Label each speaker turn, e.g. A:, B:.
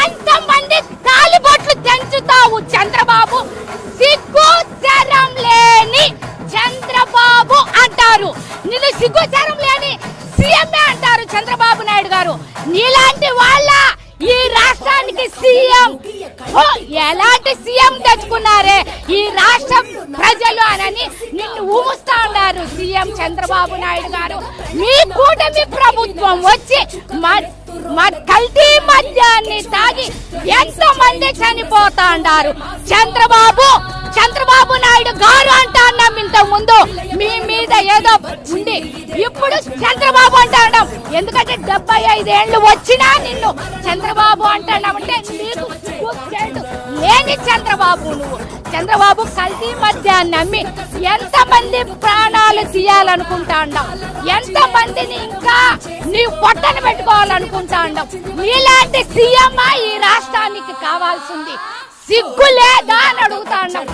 A: ఎంతమంది తాలిబొట్లు తెంచుతావు చంద్రబాబు? సిగ్గు శరం లేని చంద్రబాబు అంటారు. నిన్ను సిగ్గు శరం లేని సీఎంఏ అంటారు చంద్రబాబు నాయుడు గారు? నీలాంటి వాళ్ళ ఈ రాష్ట్రానికి సీఎం. ఎలాంటి సీఎం తెచ్చుకున్నారే ఈ రాష్ట్ర ప్రజలు అనని నిన్ను ఊముస్తా ఉన్నారు సీఎం చంద్రబాబు నాయుడు గారు. మీ కూటమి ప్రభుత్వం వచ్చి మా కల్తీ మద్యాన్ని తాగి ఎంతో మంది చనిపోతా చంద్రబాబు చంద్రబాబు నాయుడు గారు అంటా ఇంత ముందు. మీ మీద ఏదో ఉంది. ఇప్పుడు చంద్రబాబు అంటా ఎందుకంటే డెబ్బై ఐదేళ్ళు వచ్చినా నిన్ను చంద్రబాబు అంటున్నామంటే నీకు లేని చంద్రబాబు నువ్వు. చంద్రబాబు కల్తీ మద్యాన్ని అమ్మి ఎంత మంది ప్రాణాలు తీయాలనుకుంటా ఎంతమందిని ఎంత మందిని ఇంకా నీ పొట్ట పెట్టుకోవాలనుకుంటా ఉన్నావు నీలాంటి సీఎం ఈ రాష్ట్రానికి కావాల్సింది. సిగ్గు లేదా అని అడుగుతా ఉన్నాం.